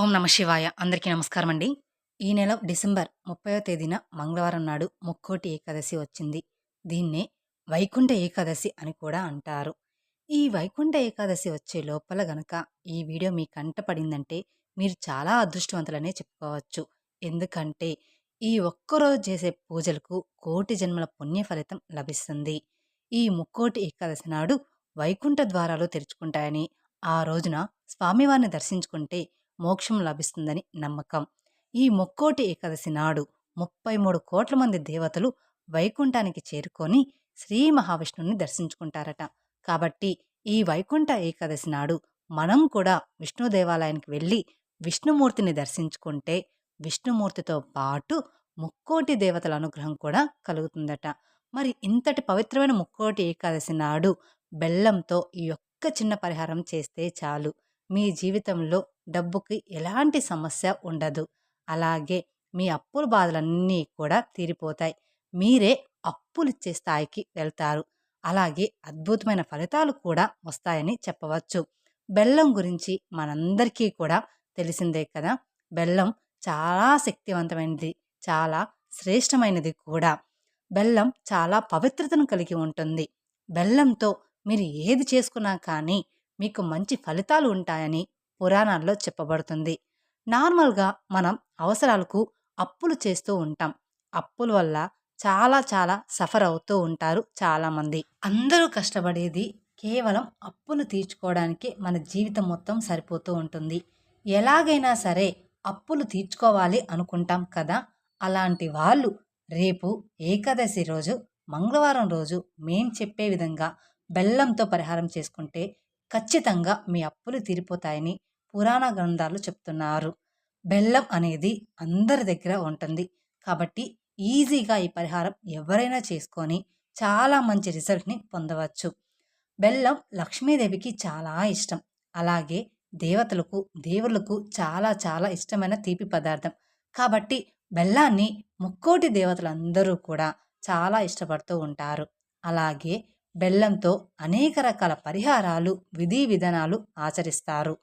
ఓం నమ శివాయ. అందరికీ నమస్కారం అండి ఈ నెల డిసెంబర్ ముప్పైవ తేదీన మంగళవారం నాడు ముక్కోటి ఏకాదశి వచ్చింది. దీన్నే వైకుంఠ ఏకాదశి అని కూడా అంటారు. ఈ వైకుంఠ ఏకాదశి వచ్చే లోపల గనక ఈ వీడియో మీ కంట పడిందంటే మీరు చాలా అదృష్టవంతులనే చెప్పుకోవచ్చు. ఎందుకంటే ఈ ఒక్కరోజు చేసే పూజలకు కోటి జన్మల పుణ్య ఫలితం లభిస్తుంది. ఈ ముక్కోటి ఏకాదశి నాడు వైకుంఠ ద్వారాలు తెరుచుకుంటాయని ఆ రోజున స్వామివారిని దర్శించుకుంటే మోక్షం లభిస్తుందని నమ్మకం. ఈ ముక్కోటి ఏకాదశి నాడు ముప్పై మూడు కోట్ల మంది దేవతలు వైకుంఠానికి చేరుకొని శ్రీ మహావిష్ణువుని దర్శించుకుంటారట. కాబట్టి ఈ వైకుంఠ ఏకాదశి నాడు మనం కూడా విష్ణు దేవాలయానికి వెళ్ళి విష్ణుమూర్తిని దర్శించుకుంటే విష్ణుమూర్తితో పాటు ముక్కోటి దేవతల అనుగ్రహం కూడా కలుగుతుందట. మరి ఇంతటి పవిత్రమైన ముక్కోటి ఏకాదశి నాడు బెల్లంతో ఈ ఒక్క చిన్న పరిహారం చేస్తే చాలు. మీ జీవితంలో డబ్బుకి ఎలాంటి సమస్య ఉండదు. అలాగే మీ అప్పుల బాధలన్నీ కూడా తీరిపోతాయి. మీరే అప్పులిచ్చే స్థాయికి వెళ్తారు. అలాగే అద్భుతమైన ఫలితాలు కూడా వస్తాయని చెప్పవచ్చు. బెల్లం గురించి మనందరికీ కూడా తెలిసిందే కదా! బెల్లం చాలా శక్తివంతమైనది చాలా శ్రేష్టమైనది కూడా. బెల్లం చాలా పవిత్రతను కలిగి ఉంటుంది. బెల్లంతో మీరు ఏది చేసుకున్నా కానీ మీకు మంచి ఫలితాలు ఉంటాయని పురాణాల్లో చెప్పబడుతుంది. నార్మల్గా మనం అవసరాలకు అప్పులు చేస్తూ ఉంటాం. అప్పుల వల్ల చాలా చాలా సఫర్ అవుతూ ఉంటారు చాలామంది. అందరూ కష్టపడేది కేవలం అప్పులు తీర్చుకోవడానికి మన జీవితం మొత్తం సరిపోతూ ఉంటుంది. ఎలాగైనా సరే అప్పులు తీర్చుకోవాలి అనుకుంటాం కదా! అలాంటి వాళ్ళు రేపు ఏకాదశి రోజు మంగళవారం రోజు మేం చెప్పే విధంగా బెల్లంతో పరిహారం చేసుకుంటే ఖచ్చితంగా మీ అప్పులు తీరిపోతాయని పురాణ గ్రంథాలు చెప్తున్నారు. బెల్లం అనేది అందరి దగ్గర ఉంటుంది. కాబట్టి ఈజీగా ఈ పరిహారం ఎవరైనా చేసుకొని చాలా మంచి రిజల్ట్ని పొందవచ్చు. బెల్లం లక్ష్మీదేవికి చాలా ఇష్టం. అలాగే దేవతలకు దేవుళ్ళకు చాలా చాలా ఇష్టమైన తీపి పదార్థం. కాబట్టి బెల్లాన్ని ముక్కోటి దేవతలందరూ కూడా చాలా ఇష్టపడుతూ ఉంటారు. అలాగే బెల్లంతో అనేక రకాల పరిహారాలు విధి విధానాలు ఆచరిస్తారు.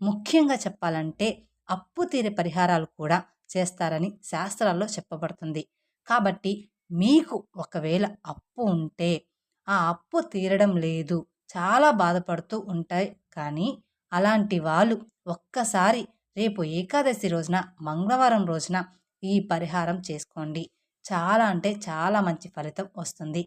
ముఖ్యంగా చెప్పాలంటే అప్పు తీరే పరిహారాలు కూడా చేస్తారని శాస్త్రాల్లో చెప్పబడుతుంది. కాబట్టి మీకు ఒకవేళ అప్పు ఉంటే ఆ అప్పు తీరడం లేదు చాలా బాధపడుతూ ఉంటాయి. కానీ అలాంటి వాళ్ళు ఒక్కసారి రేపు ఏకాదశి రోజున మంగళవారం రోజున ఈ పరిహారం చేసుకోండి. చాలా అంటే చాలా మంచి ఫలితం వస్తుంది.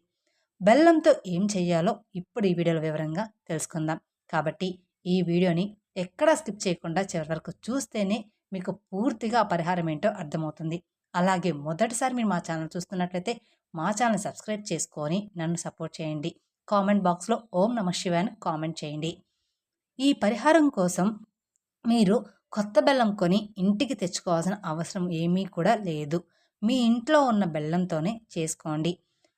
బెల్లంతో ఏం చేయాలో ఇప్పుడు ఈ వీడియోలో వివరంగా తెలుసుకుందాం. కాబట్టి ఈ వీడియోని ఎక్కడా స్కిప్ చేయకుండా చివరి వరకు చూస్తేనే మీకు పూర్తిగా పరిహారం ఏంటో అర్థమవుతుంది. అలాగే మొదటిసారి మీరు మా ఛానల్ చూస్తున్నట్లయితే మా ఛానల్ సబ్స్క్రైబ్ చేసుకొని నన్ను సపోర్ట్ చేయండి. కామెంట్ బాక్స్లో ఓం నమ శివాయని కామెంట్ చేయండి. ఈ పరిహారం కోసం మీరు కొత్త బెల్లం కొని ఇంటికి తెచ్చుకోవాల్సిన అవసరం ఏమీ కూడా లేదు. మీ ఇంట్లో ఉన్న బెల్లంతోనే చేసుకోండి.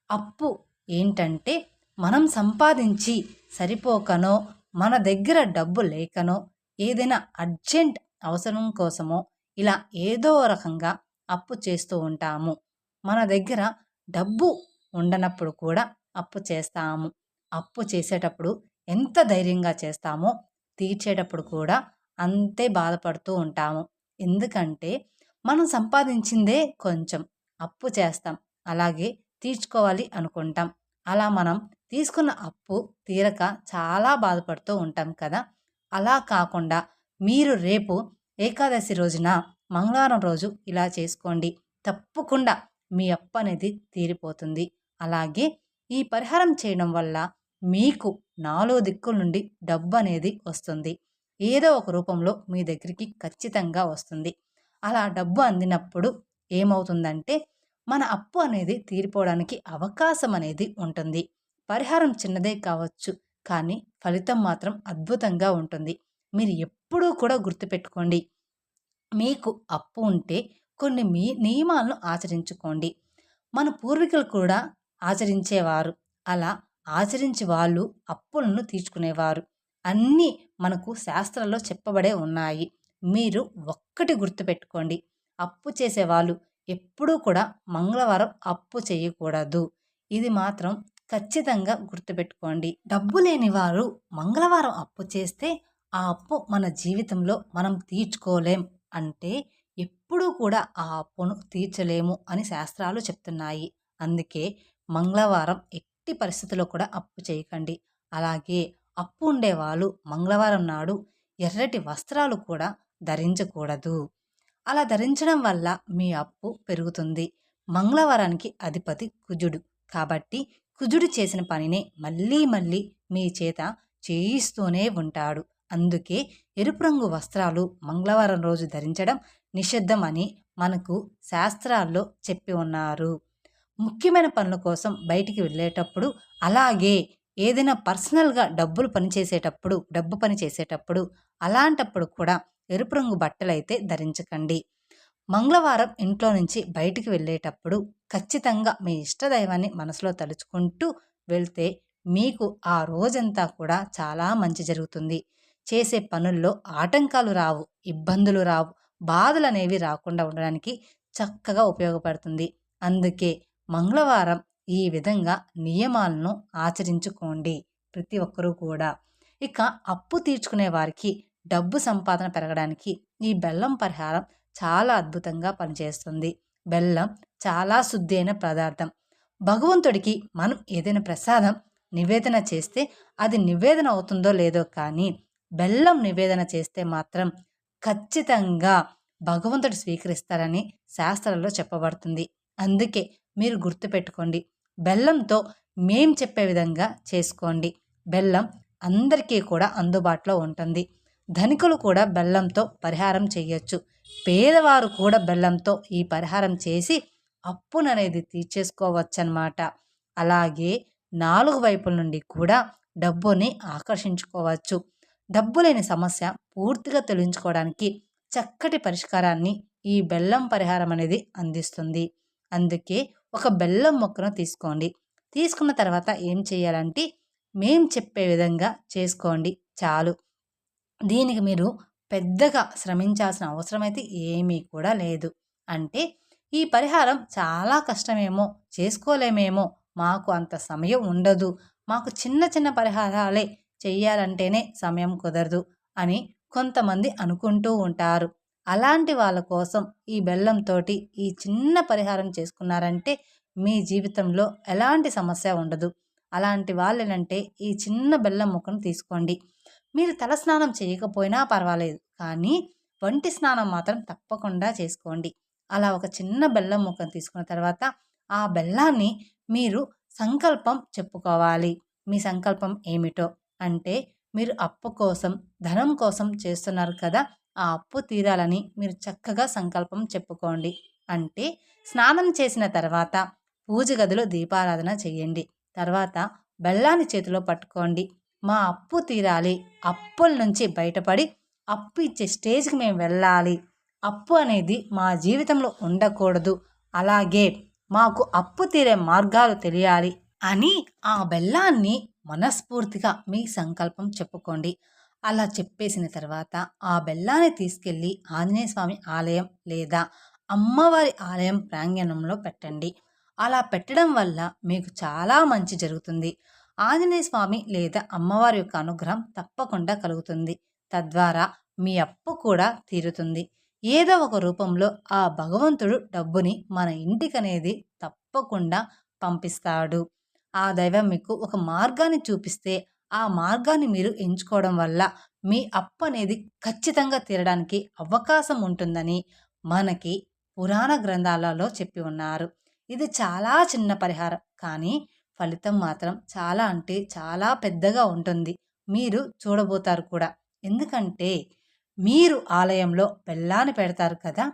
అప్పు ఏంటంటే మనం సంపాదించి సరిపోకనో మన దగ్గర డబ్బు లేకనో ఏదైనా అర్జెంట్ అవసరం కోసమో ఇలా ఏదో రకంగా అప్పు చేస్తూ ఉంటాము. మన దగ్గర డబ్బు ఉండనప్పుడు కూడా అప్పు చేస్తాము. అప్పు చేసేటప్పుడు ఎంత ధైర్యంగా చేస్తామో తీర్చేటప్పుడు కూడా అంతే బాధపడుతూ ఉంటాము. ఎందుకంటే మనం సంపాదించిందే కొంచెం అప్పు చేస్తాం అలాగే తీర్చుకోవాలి అనుకుంటాం. అలా మనం తీసుకున్న అప్పు తీరక చాలా బాధపడుతూ ఉంటాం కదా. అలా కాకుండా మీరు రేపు ఏకాదశి రోజున మంగళవారం రోజు ఇలా చేసుకోండి. తప్పకుండా మీ అప్పు అనేది తీరిపోతుంది. అలాగే ఈ పరిహారం చేయడం వల్ల మీకు నాలుగు దిక్కుల నుండి డబ్బు అనేది వస్తుంది. ఏదో ఒక రూపంలో మీ దగ్గరికి ఖచ్చితంగా వస్తుంది. అలా డబ్బు అందినప్పుడు ఏమవుతుందంటే మన అప్పు అనేది తీరిపోవడానికి అవకాశం అనేది ఉంటుంది. పరిహారం చిన్నదే కావచ్చు కానీ ఫలితం మాత్రం అద్భుతంగా ఉంటుంది. మీరు ఎప్పుడూ కూడా గుర్తుపెట్టుకోండి. మీకు అప్పు ఉంటే కొన్ని మీ నియమాలను ఆచరించుకోండి. మన పూర్వీకులు కూడా ఆచరించేవారు. అలా ఆచరించి వాళ్ళు అప్పులను తీర్చుకునేవారు. అన్నీ మనకు శాస్త్రాల్లో చెప్పబడే ఉన్నాయి. మీరు ఒక్కటి గుర్తుపెట్టుకోండి. అప్పు చేసేవాళ్ళు ఎప్పుడూ కూడా మంగళవారం అప్పు చేయకూడదు. ఇది మాత్రం ఖచ్చితంగా గుర్తుపెట్టుకోండి. డబ్బు లేని వారు మంగళవారం అప్పు చేస్తే ఆ అప్పు మన జీవితంలో మనం తీర్చుకోలేం అంటే ఎప్పుడూ కూడా ఆ అప్పును తీర్చలేము అని శాస్త్రాలు చెప్తున్నాయి. అందుకే మంగళవారం ఎట్టి పరిస్థితుల్లో కూడా అప్పు చేయకండి. అలాగే అప్పు ఉండేవాళ్ళు మంగళవారం నాడు ఎర్రటి వస్త్రాలు కూడా ధరించకూడదు. అలా ధరించడం వల్ల మీ అప్పు పెరుగుతుంది. మంగళవారానికి అధిపతి కుజుడు. కాబట్టి కుజుడు చేసిన పనిని మళ్ళీ మళ్ళీ మీ చేత చేయిస్తూనే ఉంటాడు. అందుకే ఎరుపు రంగు వస్త్రాలు మంగళవారం రోజు ధరించడం నిషిద్ధం అని మనకు శాస్త్రాల్లో చెప్పి ఉన్నారు. ముఖ్యమైన పనుల కోసం బయటికి వెళ్ళేటప్పుడు అలాగే ఏదైనా పర్సనల్గా డబ్బులు పనిచేసేటప్పుడు డబ్బు పని చేసేటప్పుడు అలాంటప్పుడు కూడా ఎరుపు రంగు బట్టలైతే ధరించకండి. మంగళవారం ఇంట్లో నుంచి బయటికి వెళ్ళేటప్పుడు ఖచ్చితంగా మీ ఇష్టదైవాన్ని మనసులో తలుచుకుంటూ వెళ్తే మీకు ఆ రోజంతా కూడా చాలా మంచి జరుగుతుంది. చేసే పనుల్లో ఆటంకాలు రావు ఇబ్బందులు రావు బాధలు అనేవి రాకుండా ఉండడానికి చక్కగా ఉపయోగపడుతుంది. అందుకే మంగళవారం ఈ విధంగా నియమాలను ఆచరించుకోండి ప్రతి ఒక్కరూ కూడా. ఇక అప్పు తీర్చుకునే వారికి డబ్బు సంపాదన పెరగడానికి ఈ బెల్లం పరిహారం చాలా అద్భుతంగా పనిచేస్తుంది. బెల్లం చాలా శుద్ధి అయిన పదార్థం. భగవంతుడికి మనం ఏదైనా ప్రసాదం నివేదన చేస్తే అది నివేదన అవుతుందో లేదో కానీ బెల్లం నివేదన చేస్తే మాత్రం ఖచ్చితంగా భగవంతుడు స్వీకరిస్తారని శాస్త్రాల్లో చెప్పబడుతుంది. అందుకే మీరు గుర్తుపెట్టుకోండి బెల్లంతో మేం చెప్పే విధంగా చేసుకోండి. బెల్లం అందరికీ కూడా అందుబాటులో ఉంటుంది. ధనికులు కూడా బెల్లంతో పరిహారం చేయొచ్చు. పేదవారు కూడా బెల్లంతో ఈ పరిహారం చేసి అప్పుననేది తీర్చేసుకోవచ్చనమాట అలాగే నాలుగు వైపుల నుండి కూడా డబ్బుని ఆకర్షించుకోవచ్చు. డబ్బు లేని సమస్య పూర్తిగా తొలగించుకోవడానికి చక్కటి పరిష్కారాన్ని ఈ బెల్లం పరిహారం అనేది అందిస్తుంది. అందుకే ఒక బెల్లం మొక్కను తీసుకోండి. తీసుకున్న తర్వాత ఏం చేయాలంటే మేం చెప్పే విధంగా చేసుకోండి. చాలు. దీనికి మీరు పెద్దగా శ్రమించాల్సిన అవసరం అయితే ఏమీ కూడా లేదు. అంటే ఈ పరిహారం చాలా కష్టమేమో చేసుకోలేమేమో మాకు అంత సమయం ఉండదు. మాకు చిన్న చిన్న పరిహారాలే చెయ్యాలంటేనే సమయం కుదరదు అని కొంతమంది అనుకుంటూ ఉంటారు. అలాంటి వాళ్ళ కోసం ఈ బెల్లంతో ఈ చిన్న పరిహారం చేసుకున్నారంటే మీ జీవితంలో ఎలాంటి సమస్య ఉండదు. అలాంటి వాళ్ళనంటే ఈ చిన్న బెల్లం ముక్కను తీసుకోండి. మీరు తల స్నానం చేయకపోయినా పర్వాలేదు. కానీ వంటి స్నానం మాత్రం తప్పకుండా చేసుకోండి. అలా ఒక చిన్న బెల్లం ముక్కను తీసుకున్న తర్వాత ఆ బెల్లాన్ని మీరు సంకల్పం చెప్పుకోవాలి. మీ సంకల్పం ఏమిటో? అంటే మీరు అప్పు కోసం ధనం కోసం చేస్తున్నారు కదా ఆ అప్పు తీరాలని మీరు చక్కగా సంకల్పం చెప్పుకోండి. అంటే స్నానం చేసిన తర్వాత పూజ గదిలో దీపారాధన చేయండి. తర్వాత బెల్లాన్ని చేతిలో పట్టుకోండి. మా అప్పు తీరాలి. అప్పుల నుంచి బయటపడి అప్పు ఇచ్చే స్టేజ్కి మేము వెళ్ళాలి. అప్పు అనేది మా జీవితంలో ఉండకూడదు. అలాగే మాకు అప్పు తీరే మార్గాలు తెలియాలి అని ఆ బెల్లాన్ని మనస్ఫూర్తిగా మీ సంకల్పం చెప్పుకోండి. అలా చెప్పేసిన తర్వాత ఆ బెల్లాన్ని తీసుకెళ్ళి ఆంజనేయ స్వామి ఆలయం లేదా అమ్మవారి ఆలయం ప్రాంగణంలో పెట్టండి. అలా పెట్టడం వల్ల మీకు చాలా మంచి జరుగుతుంది. ఆంజనేయ స్వామి లేదా అమ్మవారి యొక్క అనుగ్రహం తప్పకుండా కలుగుతుంది. తద్వారా మీ అప్పు కూడా తీరుతుంది. ఏదో ఒక రూపంలో ఆ భగవంతుడు డబ్బుని మన ఇంటికనేది తప్పకుండా పంపిస్తాడు. ఆ దైవం మీకు ఒక మార్గాన్ని చూపిస్తే ఆ మార్గాన్ని మీరు ఎంచుకోవడం వల్ల మీ అప్పు అనేది ఖచ్చితంగా తీరడానికి అవకాశం ఉంటుందని మనకి పురాణ గ్రంథాలలో చెప్పి ఉన్నారు. ఇది చాలా చిన్న పరిహారం. కానీ ఫలితం మాత్రం చాలా అంటే చాలా పెద్దగా ఉంటుంది. మీరు చూడబోతారు కూడా. ఎందుకంటే మీరు ఆలయంలో బెల్లాన్ని పెడతారు కదా?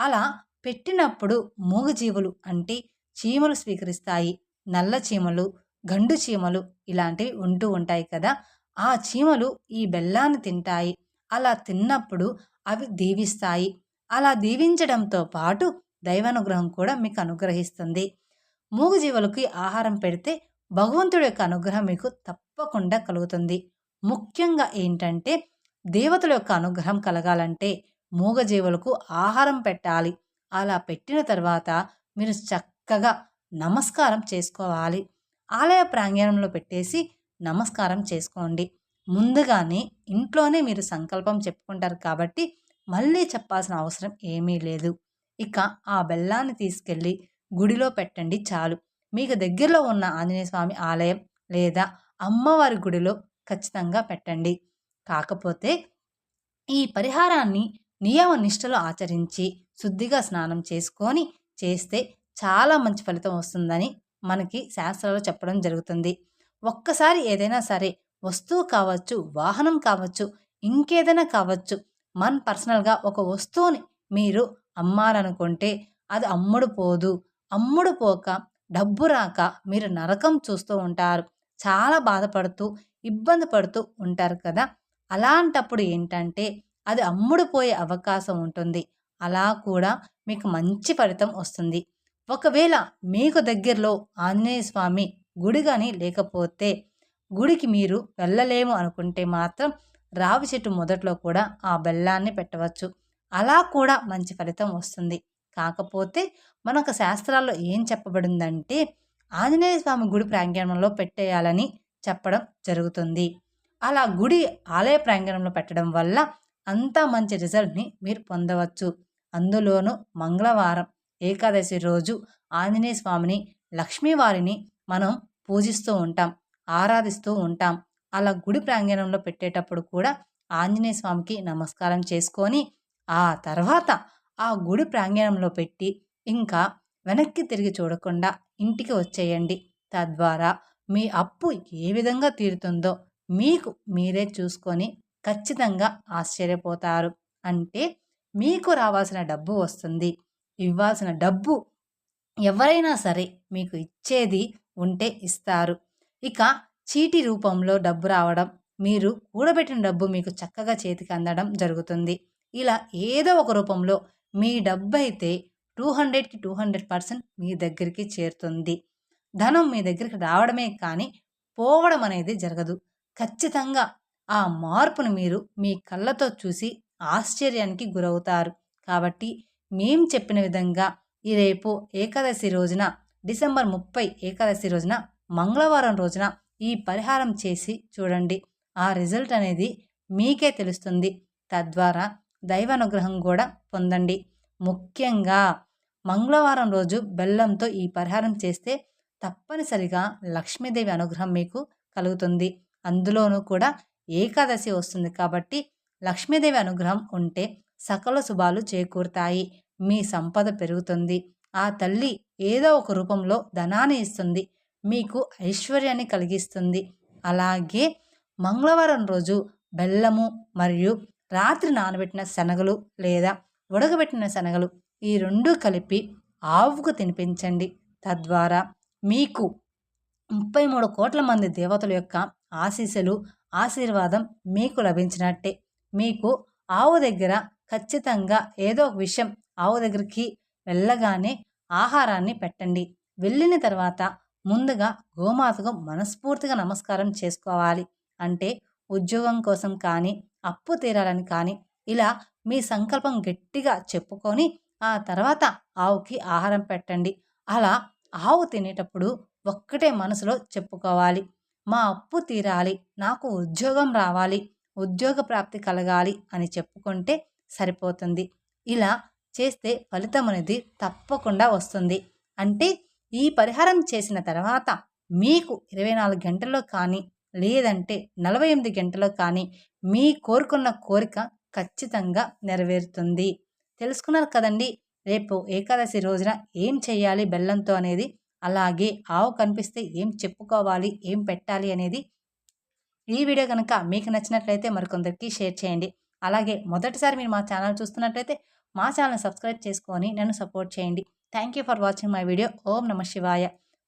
అలా పెట్టినప్పుడు మూగజీవులు అంటే చీమలు స్వీకరిస్తాయి. నల్ల చీమలు గండు చీమలు ఇలాంటివి ఉంటూ ఉంటాయి కదా? ఆ చీమలు ఈ బెల్లాన్ని తింటాయి. అలా తిన్నప్పుడు అవి దీవిస్తాయి. అలా దీవించడంతో పాటు దైవానుగ్రహం కూడా మీకు అనుగ్రహిస్తుంది. మూగజీవులకి ఆహారం పెడితే భగవంతుడి యొక్క అనుగ్రహం మీకు తప్పకుండా కలుగుతుంది. ముఖ్యంగా ఏంటంటే దేవతల యొక్క అనుగ్రహం కలగాలంటే మూగజీవులకు ఆహారం పెట్టాలి. అలా పెట్టిన తర్వాత మీరు చక్కగా నమస్కారం చేసుకోవాలి. ఆలయ ప్రాంగణంలో పెట్టేసి నమస్కారం చేసుకోండి. ముందుగానే ఇంట్లోనే మీరు సంకల్పం చెప్పుకుంటారు కాబట్టి మళ్ళీ చెప్పాల్సిన అవసరం ఏమీ లేదు. ఇక ఆ బెల్లాన్ని తీసుకెళ్ళి గుడిలో పెట్టండి చాలు. మీకు దగ్గరలో ఉన్న ఆంజనేయ స్వామి ఆలయం లేదా అమ్మవారి గుడిలో ఖచ్చితంగా పెట్టండి. కాకపోతే ఈ పరిహారాన్ని నియమ నిష్టలు ఆచరించి శుద్ధిగా స్నానం చేసుకొని చేస్తే చాలా మంచి ఫలితం వస్తుందని మనకి శాస్త్రాలు చెప్పడం జరుగుతుంది. ఒక్కసారి ఏదైనా సరే వస్తువు కావచ్చు వాహనం కావచ్చు ఇంకేదైనా కావచ్చు మన పర్సనల్గా ఒక వస్తువుని మీరు అమ్మాలనుకుంటే అది అమ్ముడు పోదు. అమ్ముడు పోక డబ్బు రాక మీరు నరకం చూస్తూ ఉంటారు. చాలా బాధపడుతూ ఇబ్బంది పడుతూ ఉంటారు కదా! అలాంటప్పుడు ఏంటంటే అది అమ్ముడుపోయే అవకాశం ఉంటుంది. అలా కూడా మీకు మంచి ఫలితం వస్తుంది. ఒకవేళ మీకు దగ్గరలో ఆంజనేయ స్వామి గుడి కానీ లేకపోతే గుడికి మీరు వెళ్ళలేము అనుకుంటే మాత్రం రావి చెట్టు మొదట్లో కూడా ఆ బెల్లాన్ని పెట్టవచ్చు. అలా కూడా మంచి ఫలితం వస్తుంది. కాకపోతే మనకు శాస్త్రాల్లో ఏం చెప్పబడిందంటే ఆంజనేయ స్వామి గుడి ప్రాంగణంలో పెట్టేయాలని చెప్పడం జరుగుతుంది. అలా గుడి ఆలయ ప్రాంగణంలో పెట్టడం వల్ల అంతా మంచి రిజల్ట్ని మీరు పొందవచ్చు. అందులోనూ మంగళవారం ఏకాదశి రోజు ఆంజనేయ స్వామిని లక్ష్మీవారిని మనం పూజిస్తూ ఉంటాం ఆరాధిస్తూ ఉంటాం. అలా గుడి ప్రాంగణంలో పెట్టేటప్పుడు కూడా ఆంజనేయ స్వామికి నమస్కారం చేసుకొని ఆ తర్వాత ఆ గుడి ప్రాంగణంలో పెట్టి ఇంకా వెనక్కి తిరిగి చూడకుండా ఇంటికి వచ్చేయండి. తద్వారా మీ అప్పు ఏ విధంగా తీరుతుందో మీకు మీరే చూసుకొని ఖచ్చితంగా ఆశ్చర్యపోతారు. అంటే మీకు రావాల్సిన డబ్బు వస్తుంది. ఇవ్వాల్సిన డబ్బు ఎవరైనా సరే మీకు ఇచ్చేది ఉంటే ఇస్తారు. ఇక చీటి రూపంలో డబ్బు రావడం మీరు కూడబెట్టిన డబ్బు మీకు చక్కగా చేతికి అందడం జరుగుతుంది. ఇలా ఏదో ఒక రూపంలో మీ డబ్బు అయితే టూ హండ్రెడ్కి టూ హండ్రెడ్ పర్సెంట్ మీ దగ్గరికి చేరుతుంది. ధనం మీ దగ్గరికి రావడమే కానీ పోవడం అనేది జరగదు. ఖచ్చితంగా ఆ మార్పును మీరు మీ కళ్ళతో చూసి ఆశ్చర్యానికి గురవుతారు. కాబట్టి మేం చెప్పిన విధంగా ఈ రేపు ఏకాదశి రోజున డిసెంబర్ ముప్పై ఏకాదశి రోజున మంగళవారం రోజున ఈ పరిహారం చేసి చూడండి. ఆ రిజల్ట్ అనేది మీకే తెలుస్తుంది. తద్వారా దైవానుగ్రహం కూడా పొందండి. ముఖ్యంగా మంగళవారం రోజు బెల్లంతో ఈ పరిహారం చేస్తే తప్పనిసరిగా లక్ష్మీదేవి అనుగ్రహం మీకు కలుగుతుంది. అందులోనూ కూడా ఏకాదశి వస్తుంది కాబట్టి లక్ష్మీదేవి అనుగ్రహం ఉంటే సకల శుభాలు చేకూరుతాయి. మీ సంపద పెరుగుతుంది. ఆ తల్లి ఏదో ఒక రూపంలో ధనాన్ని ఇస్తుంది. మీకు ఐశ్వర్యాన్ని కలిగిస్తుంది. అలాగే మంగళవారం రోజు బెల్లము మరియు రాత్రి నానబెట్టిన శనగలు లేదా ఉడకబెట్టిన శనగలు ఈ రెండు కలిపి ఆవుకు తినిపించండి. తద్వారా మీకు ముప్పై మూడు కోట్ల మంది దేవతల యొక్క ఆశీస్సులు ఆశీర్వాదం మీకు లభించినట్టే. మీకు ఆవు దగ్గర ఖచ్చితంగా ఏదో ఒక విషయం ఆవు దగ్గరికి వెళ్ళగానే ఆహారాన్ని పెట్టండి. వెళ్ళిన తర్వాత ముందుగా గోమాతకు మనస్ఫూర్తిగా నమస్కారం చేసుకోవాలి. అంటే ఉద్యోగం కోసం కానీ అప్పు తీరాలని కానీ ఇలా మీ సంకల్పం గట్టిగా చెప్పుకొని ఆ తర్వాత ఆవుకి ఆహారం పెట్టండి. అలా ఆవు తినేటప్పుడు ఒక్కటే మనసులో చెప్పుకోవాలి. మా అప్పు తీరాలి నాకు ఉద్యోగం రావాలి ఉద్యోగ ప్రాప్తి కలగాలి అని చెప్పుకుంటే సరిపోతుంది. ఇలా చేస్తే ఫలితం అనేది తప్పకుండా వస్తుంది. అంటే ఈ పరిహారం చేసిన తర్వాత మీకు ఇరవై నాలుగు గంటల్లో కానీ లేదంటే నలభై ఎనిమిది గంటలో కానీ మీ కోరుకున్న కోరిక ఖచ్చితంగా నెరవేరుతుంది. తెలుసుకున్నారు కదండి రేపు ఏకాదశి రోజున ఏం చేయాలి బెల్లంతో అనేది? అలాగే ఆవు కనిపిస్తే ఏం చెప్పుకోవాలి ఏం పెట్టాలి అనేది? ఈ వీడియో కనుక మీకు నచ్చినట్లయితే మరికొందరికి షేర్ చేయండి. అలాగే మొదటిసారి మీరు మా ఛానల్ చూస్తున్నట్లయితే మా ఛానల్ సబ్స్క్రైబ్ చేసుకొని నన్ను సపోర్ట్ చేయండి. Thank you for watching my video. ఓం నమ శివాయ.